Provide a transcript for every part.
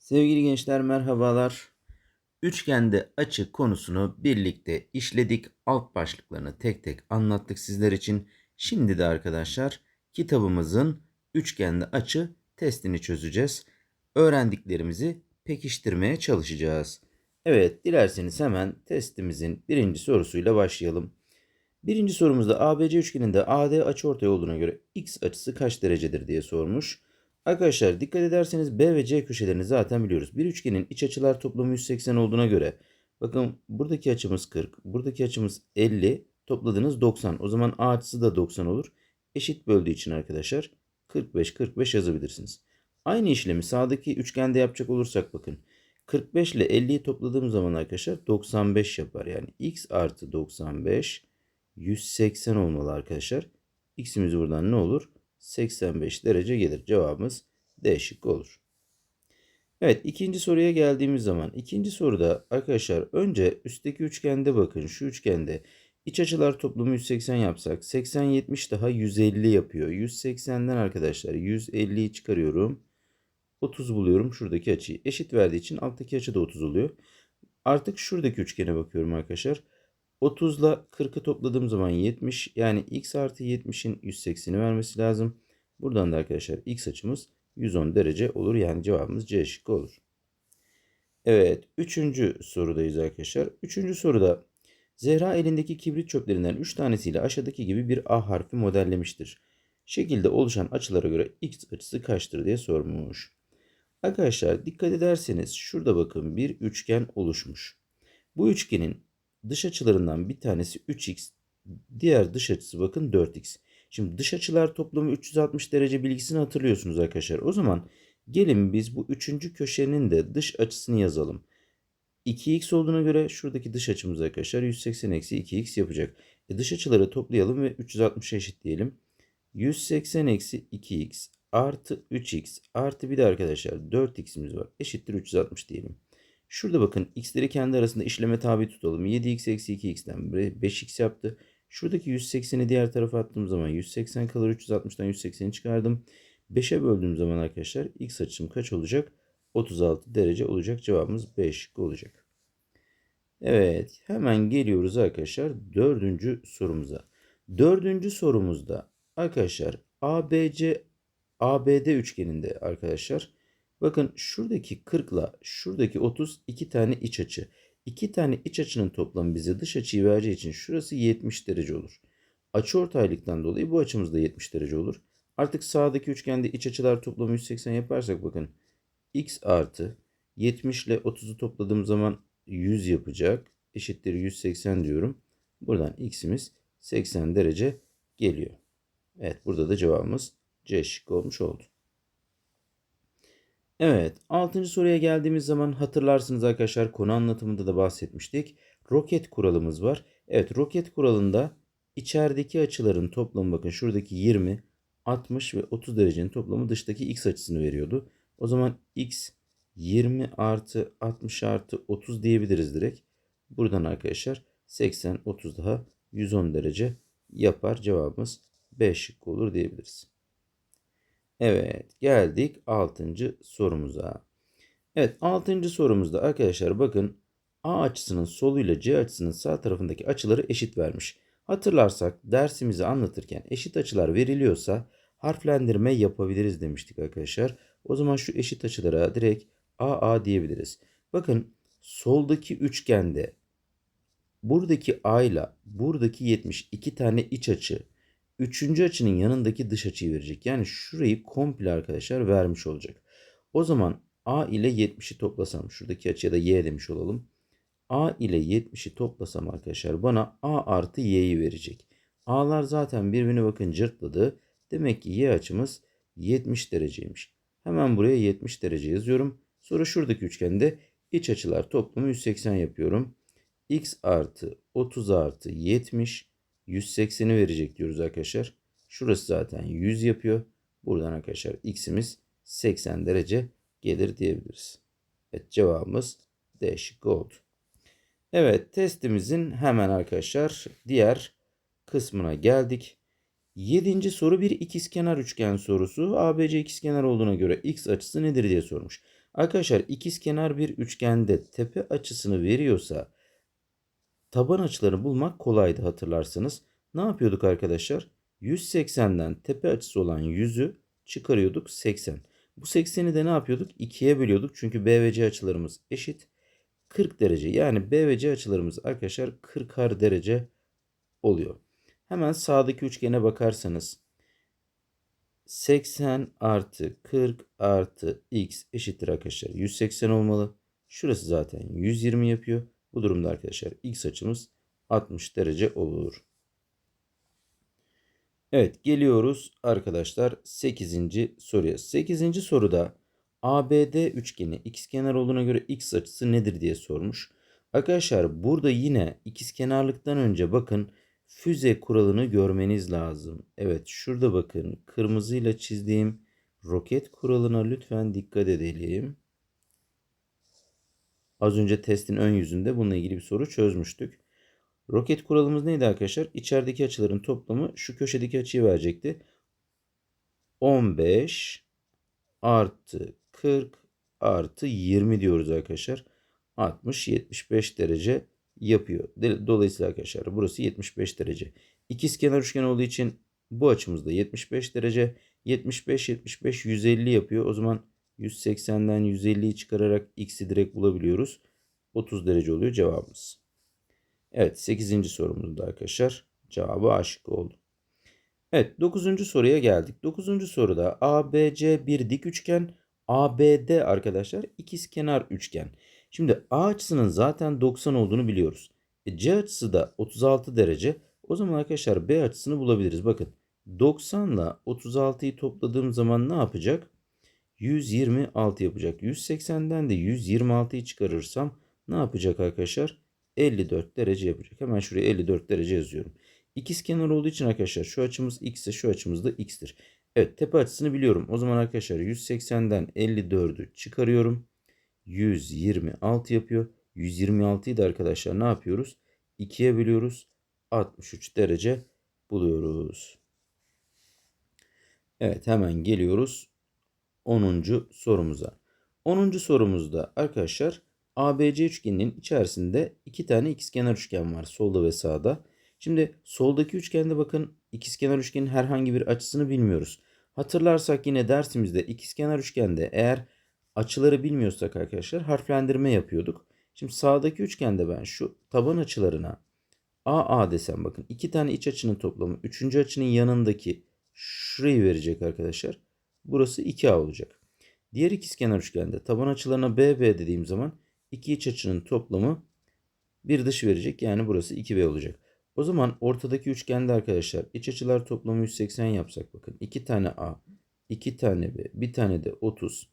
Sevgili gençler merhabalar. Üçgende açı konusunu birlikte işledik. Alt başlıklarını tek tek anlattık sizler için. Şimdi de arkadaşlar kitabımızın üçgende açı testini çözeceğiz. Öğrendiklerimizi pekiştirmeye çalışacağız. Evet dilerseniz hemen testimizin birinci sorusuyla başlayalım. Birinci sorumuzda ABC üçgeninde AD açıortay olduğuna göre x açısı kaç derecedir diye sormuş. Arkadaşlar dikkat ederseniz B ve C köşelerini zaten biliyoruz. Bir üçgenin iç açılar toplamı 180 olduğuna göre bakın buradaki açımız 40, buradaki açımız 50, topladığınız 90. O zaman A açısı da 90 olur. Eşit böldüğü için arkadaşlar 45 45 yazabilirsiniz. Aynı işlemi sağdaki üçgende yapacak olursak bakın 45 ile 50'yi topladığım zaman arkadaşlar 95 yapar. Yani x artı 95 180 olmalı arkadaşlar. X'imiz buradan ne olur? 85 derece gelir. Cevabımız D şıkkı olur. Evet ikinci soruya geldiğimiz zaman ikinci soruda arkadaşlar önce üstteki üçgende bakın şu üçgende iç açılar toplamı 180 yapsak 80 70 daha 150 yapıyor. 180'den arkadaşlar 150'yi çıkarıyorum. 30 buluyorum şuradaki açıyı. Eşit verdiği için alttaki açı da 30 oluyor. Artık şuradaki üçgene bakıyorum arkadaşlar. 30 ile 40'ı topladığım zaman 70. Yani x artı 70'in 180'i vermesi lazım. Buradan da arkadaşlar x açımız 110 derece olur. Yani cevabımız C şıkkı olur. Evet. Üçüncü sorudayız arkadaşlar. Üçüncü soruda Zehra elindeki kibrit çöplerinden 3 tanesiyle aşağıdaki gibi bir A harfi modellemiştir. Şekilde oluşan açılara göre x açısı kaçtır diye sormuş. Arkadaşlar dikkat ederseniz şurada bakın bir üçgen oluşmuş. Bu üçgenin dış açılarından bir tanesi 3x, diğer dış açısı bakın 4x. Şimdi dış açılar toplamı 360 derece bilgisini hatırlıyorsunuz arkadaşlar. O zaman gelin biz bu üçüncü köşenin de dış açısını yazalım. 2x olduğuna göre şuradaki dış açımız arkadaşlar 180 eksi 2x yapacak. E dış açıları toplayalım ve 360'a eşitleyelim. 180 eksi 2x artı 3x artı bir de arkadaşlar 4x'imiz var. Eşittir 360 diyelim. Şurada bakın x'leri kendi arasında işleme tabi tutalım. 7x eksi 2x'ten 5x yaptı. Şuradaki 180'i diğer tarafa attığım zaman 180 kalır. 360'dan 180'i çıkardım. 5'e böldüğüm zaman arkadaşlar x açım kaç olacak? 36 derece olacak. Cevabımız 5 olacak. Evet hemen geliyoruz arkadaşlar dördüncü sorumuza. Dördüncü sorumuzda arkadaşlar ABC ABD üçgeninde arkadaşlar bakın şuradaki 40 ile şuradaki 30 iki tane iç açı. İki tane iç açının toplamı bize dış açıyı vereceği için şurası 70 derece olur. Açıortaylıktan dolayı bu açımız da 70 derece olur. Artık sağdaki üçgende iç açılar toplamı 180 yaparsak bakın x artı 70 ile 30'u topladığım zaman 100 yapacak. Eşittir 180 diyorum. Buradan x'imiz 80 derece geliyor. Evet burada da cevabımız C şıkkı olmuş oldu. Evet, 6. soruya geldiğimiz zaman hatırlarsınız arkadaşlar konu anlatımında da bahsetmiştik. Roket kuralımız var. Evet, roket kuralında içerideki açıların toplamı bakın şuradaki 20, 60 ve 30 derecenin toplamı dıştaki x açısını veriyordu. O zaman x 20 artı 60 artı 30 diyebiliriz direkt. Buradan arkadaşlar 80, 30 daha 110 derece yapar. Cevabımız B şıkkı olur diyebiliriz. Evet geldik 6. sorumuza. Evet 6. sorumuzda arkadaşlar bakın A açısının soluyla C açısının sağ tarafındaki açıları eşit vermiş. Hatırlarsak dersimizi anlatırken eşit açılar veriliyorsa harflendirme yapabiliriz demiştik arkadaşlar. O zaman şu eşit açılara direkt AA diyebiliriz. Bakın soldaki üçgende buradaki A ile buradaki 70 iki tane iç açı Üçüncü açının yanındaki dış açıyı verecek. Yani şurayı komple arkadaşlar vermiş olacak. O zaman A ile 70'i toplasam şuradaki açıya da Y demiş olalım. A ile 70'i toplasam arkadaşlar bana A artı Y'yi verecek. A'lar zaten birbirine bakın cırtladı. Demek ki Y açımız 70 dereceymiş. Hemen buraya 70 derece yazıyorum. Sonra şuradaki üçgende iç açılar toplamı 180 yapıyorum. X artı 30 artı 70 180'i verecek diyoruz arkadaşlar. Şurası zaten 100 yapıyor. Buradan arkadaşlar x'imiz 80 derece gelir diyebiliriz. Evet cevabımız D şıkkı oldu. Evet testimizin hemen arkadaşlar diğer kısmına geldik. Yedinci soru bir ikizkenar üçgen sorusu. ABC ikizkenar olduğuna göre x açısı nedir diye sormuş. Arkadaşlar ikizkenar bir üçgende tepe açısını veriyorsa taban açılarını bulmak kolaydı hatırlarsanız. Ne yapıyorduk arkadaşlar? 180'den tepe açısı olan 100'ü çıkarıyorduk 80. Bu 80'i de ne yapıyorduk? 2'ye bölüyorduk. Çünkü B ve C açılarımız eşit. 40 derece. Yani B ve C açılarımız arkadaşlar 40'ar derece oluyor. Hemen sağdaki üçgene bakarsanız 80 artı 40 artı x eşittir arkadaşlar. 180 olmalı. Şurası zaten 120 yapıyor. Bu durumda arkadaşlar x açımız 60 derece olur. Evet geliyoruz arkadaşlar 8. soruya. 8. soruda ABD üçgeni ikizkenar olduğuna göre x açısı nedir diye sormuş. Arkadaşlar burada yine ikizkenarlıktan önce bakın füze kuralını görmeniz lazım. Evet şurada bakın kırmızıyla çizdiğim roket kuralına lütfen dikkat edelim. Az önce testin ön yüzünde bununla ilgili bir soru çözmüştük. Roket kuralımız neydi arkadaşlar? İçerideki açıların toplamı şu köşedeki açıyı verecekti. 15 artı 40 artı 20 diyoruz arkadaşlar. 60-75 derece yapıyor. Dolayısıyla arkadaşlar burası 75 derece. İkizkenar üçgen olduğu için bu açımız da 75 derece. 75 75 150 yapıyor. O zaman 180'den 150'yi çıkararak x'i direkt bulabiliyoruz. 30 derece oluyor cevabımız. Evet 8. sorumuzda arkadaşlar cevabı A şıkkı oldu. Evet 9. soruya geldik. 9. soruda ABC bir dik üçgen, ABD arkadaşlar ikizkenar üçgen. Şimdi A açısının zaten 90 olduğunu biliyoruz. E, C açısı da 36 derece. O zaman arkadaşlar B açısını bulabiliriz. Bakın 90 ile 36'yı topladığım zaman ne yapacak? 126 yapacak. 180'den de 126'yı çıkarırsam ne yapacak arkadaşlar? 54 derece yapacak. Hemen şuraya 54 derece yazıyorum. İkiz kenar olduğu için arkadaşlar şu açımız x ise şu açımız da x'tir. Evet tepe açısını biliyorum. O zaman arkadaşlar 180'den 54'ü çıkarıyorum. 126 yapıyor. 126'yı da arkadaşlar ne yapıyoruz? 2'ye bölüyoruz. 63 derece buluyoruz. Evet hemen geliyoruz 10. sorumuza. 10. sorumuzda arkadaşlar ABC üçgeninin içerisinde iki tane ikizkenar üçgen var solda ve sağda. Şimdi soldaki üçgende bakın ikizkenar üçgenin herhangi bir açısını bilmiyoruz. Hatırlarsak yine dersimizde ikizkenar üçgende eğer açıları bilmiyorsak arkadaşlar harflendirme yapıyorduk. Şimdi sağdaki üçgende ben şu taban açılarına AA desem bakın iki tane iç açının toplamı üçüncü açının yanındaki şurayı verecek arkadaşlar. Burası 2A olacak. Diğer ikizkenar üçgende taban açılarına BB dediğim zaman iki iç açının toplamı bir dış verecek. Yani burası 2B olacak. O zaman ortadaki üçgende arkadaşlar iç açılar toplamı 180 yapsak bakın. 2 tane A, 2 tane B, bir tane de 30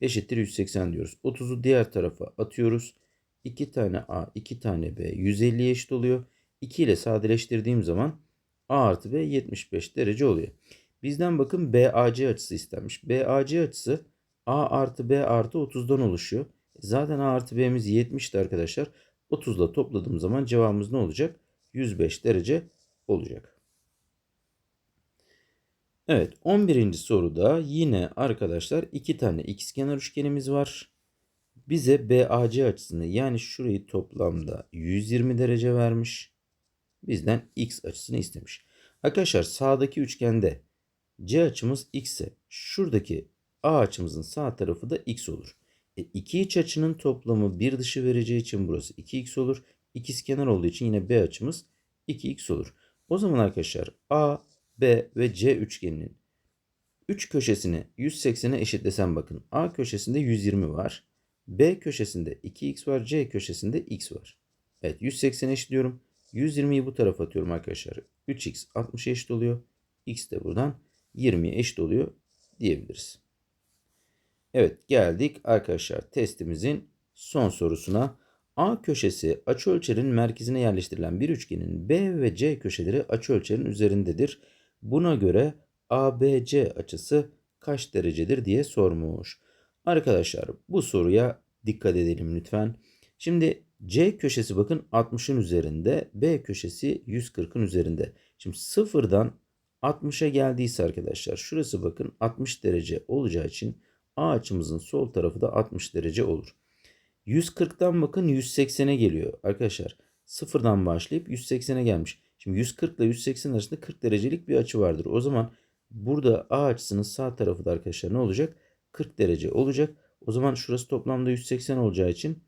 eşittir 180 diyoruz. 30'u diğer tarafa atıyoruz. 2 tane A, 2 tane B 150'ye eşit oluyor. 2 ile sadeleştirdiğim zaman A artı B 75 derece oluyor. Bizden bakın BAC açısı istenmiş. BAC açısı A artı B artı 30'dan oluşuyor. Zaten A artı B'miz 70'ti arkadaşlar. 30 ile topladığım zaman cevabımız ne olacak? 105 derece olacak. Evet 11. soruda yine arkadaşlar iki tane ikizkenar üçgenimiz var. Bize BAC açısını yani şurayı toplamda 120 derece vermiş. Bizden x açısını istemiş. Arkadaşlar sağdaki üçgende C açımız x ise şuradaki A açımızın sağ tarafı da x olur. E, iki iç açının toplamı bir dışı vereceği için burası 2x olur. İkizkenar olduğu için yine B açımız 2x olur. O zaman arkadaşlar A, B ve C üçgeninin 3 köşesini 180'e eşitlesem bakın. A köşesinde 120 var. B köşesinde 2x var. C köşesinde x var. Evet 180 eşitliyorum. 120'yi bu tarafa atıyorum arkadaşlar. 3x 60'a eşit oluyor. X de buradan 20'ye eşit oluyor diyebiliriz. Evet geldik arkadaşlar testimizin son sorusuna. A köşesi açıölçerin merkezine yerleştirilen bir üçgenin B ve C köşeleri açıölçerin üzerindedir. Buna göre ABC açısı kaç derecedir diye sormuş. Arkadaşlar bu soruya dikkat edelim lütfen. Şimdi C köşesi bakın 60'ın üzerinde, B köşesi 140'ın üzerinde. Şimdi sıfırdan 60'a geldiyse arkadaşlar şurası bakın 60 derece olacağı için A açımızın sol tarafı da 60 derece olur. 140'tan bakın 180'e geliyor. Arkadaşlar sıfırdan başlayıp 180'e gelmiş. Şimdi 140 ile 180 arasında 40 derecelik bir açı vardır. O zaman burada A açısının sağ tarafı da arkadaşlar ne olacak? 40 derece olacak. O zaman şurası toplamda 180 olacağı için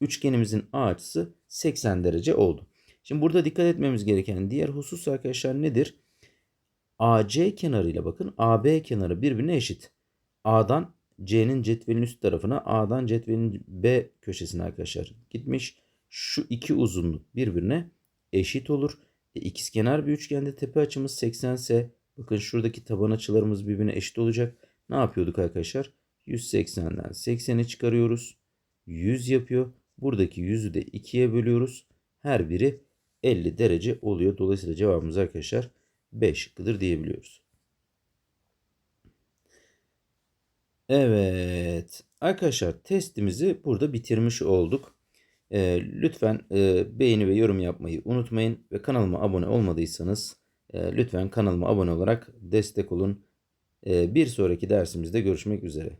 üçgenimizin A açısı 80 derece oldu. Şimdi burada dikkat etmemiz gereken diğer husus arkadaşlar nedir? AC kenarıyla bakın AB kenarı birbirine eşit. A'dan C'nin cetvelin üst tarafına A'dan cetvelin B köşesine arkadaşlar gitmiş. Şu iki uzunluk birbirine eşit olur. E, ikizkenar bir üçgende tepe açımız 80 ise bakın şuradaki taban açılarımız birbirine eşit olacak. Ne yapıyorduk arkadaşlar? 180'den 80'i çıkarıyoruz. 100 yapıyor. Buradaki 100'ü de 2'ye bölüyoruz. Her biri 50 derece oluyor. Dolayısıyla cevabımız arkadaşlar 5 şıkkıdır diyebiliyoruz. Evet. Arkadaşlar testimizi burada bitirmiş olduk. Ee, lütfen e, beğeni ve yorum yapmayı unutmayın. Ve kanalıma abone olmadıysanız e, lütfen kanalıma abone olarak destek olun. E, bir sonraki dersimizde görüşmek üzere.